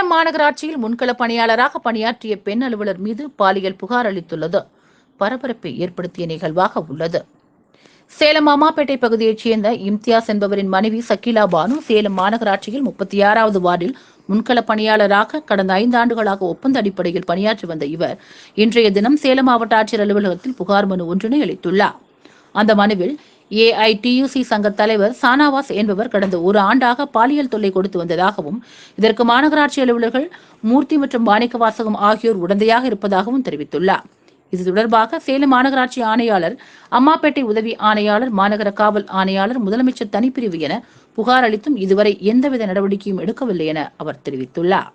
சேலம் மாநகராட்சியில் முன்கள பணியாளராக பணியாற்றிய பெண் அலுவலர் மீது பாலியல் புகார் அளித்துள்ளது. பரபரப்பை ஏற்படுத்திய நிகழ்வாக உள்ளது. சேலம் மாமாப்பேட்டை பகுதியைச் சேர்ந்த இம்தியாஸ் என்பவரின் மனைவி சக்கிலா பானு சேலம் மாநகராட்சியில் முப்பத்தி ஆறாவது வார்டில் முன்கள பணியாளராக கடந்த ஐந்து ஆண்டுகளாக ஒப்பந்த அடிப்படையில் பணியாற்றி வந்த இவர் இன்றைய தினம் சேலம் மாவட்ட ஆட்சியர் அலுவலகத்தில் புகார் மனு ஒன்றினை அளித்துள்ளார். அந்த மனுவில் ஏஐடியூசி சங்க தலைவர் சானாவாஸ் என்பவர் கடந்த ஒரு ஆண்டாக பாலியல் தொல்லை கொடுத்து வந்ததாகவும் இதற்கு மாநகராட்சி அலுவலர்கள் மூர்த்தி மற்றும் மாணிக்க வாசகம் ஆகியோர் உடந்தையாக இருப்பதாகவும் தெரிவித்துள்ளார். இது தொடர்பாக சேலம் மாநகராட்சி ஆணையாளர் அம்மாப்பேட்டை உதவி ஆணையாளர் மாநகர காவல் ஆணையாளர் முதலமைச்சர் தனிப்பிரிவு என புகார் அளித்தும் இதுவரை எந்தவித நடவடிக்கையும் எடுக்கவில்லை என அவர் தெரிவித்துள்ளார்.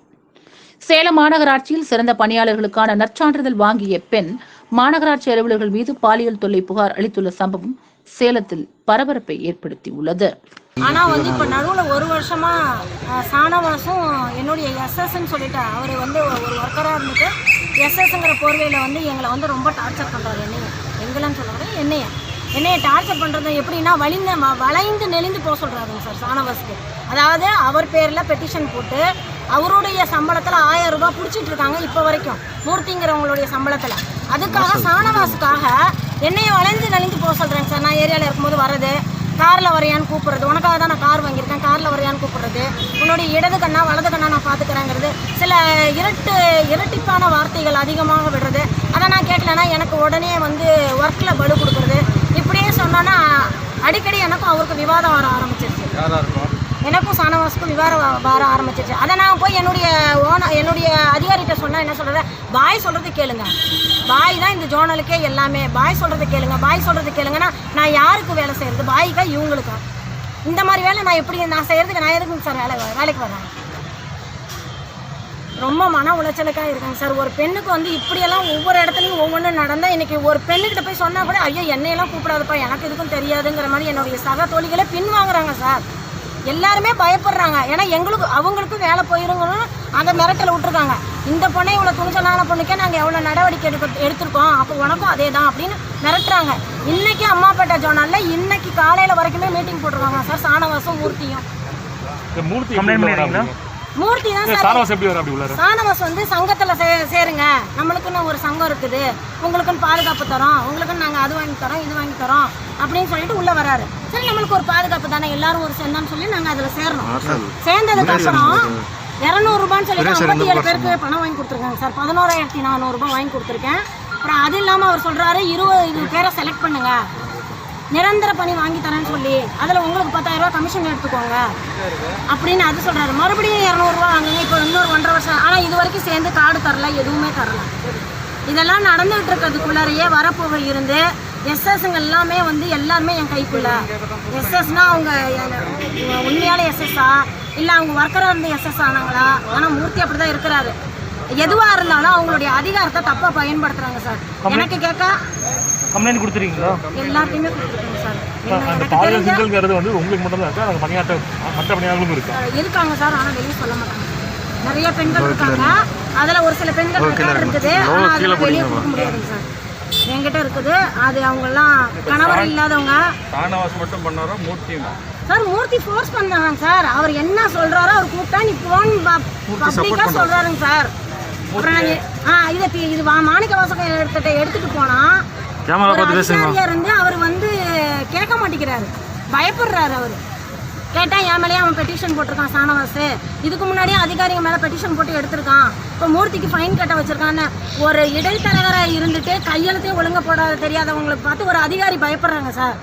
சேலம் மாநகராட்சியில் சிறந்த பணியாளர்களுக்கான நற்சான்றிதழ் வாங்கிய பெண் மாநகராட்சி அலுவலர்கள் மீது பாலியல் தொல்லை புகார் அளித்துள்ள சம்பவம் சேலத்தில் பரபரப்பை ஏற்படுத்தியுள்ளது. ஆனா வந்து இப்ப நடுவுல ஒரு வருஷமா அஹ், சானவாசும் என்னுடைய எஸ்எஸ்ன்னு சொல்லிட்டு அவர் வந்து ஒரு ஒர்க்கரா இருந்துட்டு எஸ்எஸ்ங்கிற போர்வையில வந்து எங்களை வந்து ரொம்ப டார்ச்சர் பண்றாரு என்னைய. எங்களைன்னு சொல்ல என்னைய. என்னைய டார்ச்சர் பண்றது எப்படின்னா வலிந்த வளைந்து நெளிந்து போக சொல்றாருங்க சார் சானவாஸ்க்கு அதாவது அவர் பேர்ல பெட்டிஷன் போட்டு அவருடைய சம்பளத்துல ஆயிரம் ரூபாய் பிடிச்சிட்டு இருக்காங்க இப்போ வரைக்கும் மூர்த்திங்கிறவங்களுடைய சம்பளத்துல. அதுக்காக சானவாசுக்காக என்னைய வளைந்து நெளிந்து போக சொல்றேங்க சார். நான் ஏரியாவில் இருக்கும்போது வரது காரில் வரையான்னு கூப்பிடுறது. உனக்காக தான் நான் கார் வாங்கியிருக்கேன். காரில் வரையான்னு கூப்பிடுறது. உன்னுடைய இடது கண்ணா வலது கண்ணா நான் பார்த்துக்கிறேங்கிறது. சில இரட்டு இரட்டிப்பான வார்த்தைகள் அதிகமாக விடுறது. அதை நான் கேட்கலன்னா எனக்கு உடனே வந்து ஒர்க்கில் பலு கொடுக்குறது. இப்படியே சொன்னோன்னா அடிக்கடி எனக்கும் அவருக்கு விவாதம் வர ஆரம்பிச்சிருச்சு. எனக்கும் சானவாசுக்கும் விவாதம் வர ஆரம்பிச்சிருச்சு. அதை நான் போய் என்னுடைய ஓன என்னுடைய அதிகாரிகிட்ட சொன்னா என்ன சொல்றது? பாய் சொல்றது கேளுங்க. இந்த ஜோனலுக்கே எல்லாமே. பாய் சொல்கிறது கேளுங்க பாய் சொல்கிறது கேளுங்கன்னா நான் யாருக்கு வேலை செய்யறது? பாய்க்கா இவங்களுக்கா? இந்த மாதிரி வேலை நான் எப்படி நான் செய்யறதுக்கு நான் எதுக்குங்க சார் வேலை வேலைக்கு வரேன்? ரொம்ப மன உளைச்சலுக்காக இருக்குங்க சார். ஒரு பெண்ணுக்கு வந்து இப்படியெல்லாம் ஒவ்வொரு இடத்துலையும் ஒவ்வொன்றும் நடந்தால் இன்னைக்கு ஒரு பெண்ணுக்கிட்ட போய் சொன்னால் கூட ஐயோ என்னையெல்லாம் கூப்பிடாதப்பா எனக்கு இதுக்கும் தெரியாதுங்கிற மாதிரி என்னுடைய சக தோழிகளே பின் வாங்குறாங்க சார். எல்லாருமே பயப்படுறாங்க. ஏன்னா எங்களுக்கு அவங்களுக்கும் வேலை போயிருங்கன்னு அந்த மிரட்டல விட்டுருக்காங்க. இந்த பொண்ணை இவ்வளோ துணிச்சலான பொண்ணுக்கே நாங்கள் எவ்வளோ நடவடிக்கை எடுக்க எடுத்திருக்கோம். அப்போ உனக்கும் அதே தான் அப்படின்னு மிரட்டுறாங்க. இன்னைக்கு அம்மாப்பேட்டை ஜோனாலில் இன்னைக்கு காலையில் வரைக்குமே மீட்டிங் போட்டிருக்காங்க சார். சானவாசும் மூர்த்தியும். இந்த மூர்த்தி தான் இந்த சார். சாரவாஸ் எப்படி வர அப்படி உள்ளார? சாணவாஸ் வந்து சங்கத்துல சே சேருங்க. நம்மளுக்குன்னு ஒரு சங்கம் இருக்குது. உங்களுக்குன்னு பாதுகாப்பு தரோம். உங்களுக்குன்னு நாங்க அது வாங்கி தரோம் இது வாங்கி தரோம் அப்படின்னு சொல்லிட்டு உள்ள வராரு. சரி நம்மளுக்கு ஒரு பாதுகாப்பு தானே. எல்லாரும் ஒரு சேர்ந்தான்னு சொல்லி நாங்க அதுல சேரணும். சேர்ந்ததுக்கு அப்புறம் இரநூறு ரூபான்னு சொல்லிட்டு ஐம்பத்தி ஏழு பேருக்கு பணம் வாங்கி கொடுத்துருக்காங்க சார். பதினோராயிரத்தி நானூறு ரூபாய் வாங்கி கொடுத்துருக்கேன். அப்புறம் அது இல்லாம அவர் சொல்றாரு இருபது பேரை செலக்ட் பண்ணுங்க. நிரந்தர பணி வாங்கி தரேன்னு சொல்லி. அதில் உங்களுக்கு பத்தாயிரம் ரூபாய் கமிஷன் எடுத்துக்கோங்க. அப்படின்னு அது சொல்றாரு. மறுபடியும் இரநூறுவா வாங்குங்க. இப்போ இன்னொரு ஒன்றரை வருஷம். ஆனால் இது வரைக்கும் சேர்ந்து கார்டு தரல எதுவுமே தரல. இதெல்லாம் நடந்துகிட்டு இருக்கிறதுக்குள்ளாரையே வரப்போக இருந்து எஸ்எஸ்ங்க எல்லாமே வந்து எல்லாருமே என் கைக்குள்ள. எஸ்எஸ்னா அவங்க உண்மையான எஸ்எஸ்ஸா இல்லை அவங்க ஒர்க்கராக இருந்து எஸ்எஸ் ஆனாங்களா? ஆனால் மூர்த்தி அப்படி தான் இருக்கிறாரு. எதுவாக இருந்தாலும் அவங்களுடைய அதிகாரத்தை தப்பாக பயன்படுத்துறாங்க சார். எனக்கு கேட்க கம்ப்ளைண்ட் கொடுத்துருக்கீங்களா? எல்லாத்தையுமே கொடுத்துருக்கோங்க சார். என்ன அந்த எனக்கு பாலியல் தெரிஞ்ச சிங்கல்ங்கிறது வந்து உங்களுக்கு மட்டும் தான் இருக்கா? அது பணியாற்ற மற்ற பணியாளர்களும் இருக்கா? இருக்காங்க சார். ஆனால் வெளியே சொல்ல மாட்டாங்க. நிறைய பெண்கள் இருக்காங்க. அதுல ஒரு சில பெண்கள் இருக்குது. ஆனா அதெல்லாம் வெளியே கொடுக்க முடியாதுங்க சார். என்கிட்ட இருக்குது. அது அவங்க எல்லாம் கணவர் இல்லாதவங்க. மட்டும் பண்ணாரோ? மூர்த்தியும்? சார் மூர்த்தி ஃபோர்ஸ் பண்ணாங்க சார். அவர் என்ன சொல்றாரோ அவர் கூப்பிட்டா நீ போன் பப்ளிக்கா சொல்றாருங்க சார். அப்புறம் ஆ இதை இது மாணிக்க வாசகம் எடுத்துட்டு எடுத்துட்டு போனா அதிகாரியா இருந்து அவர் வந்து கேட்க மாட்டேங்கிறாரு. பயப்படுறாரு அவர். கேட்டால் என் மேலேயே அவன் பெட்டிஷன் போட்டிருக்கான் சானவாசு. இதுக்கு முன்னாடியே அதிகாரிங்க மேலே பெட்டிஷன் போட்டு எடுத்திருக்கான். இப்போ மூர்த்திக்கு ஃபைன் கட்ட வச்சுருக்கான்னு ஒரு இடைத்தரகரா இருந்துட்டு கையெழுத்தே ஒழுங்க போடாத தெரியாதவங்களுக்கு பார்த்து ஒரு அதிகாரி பயப்படுறாங்க சார்.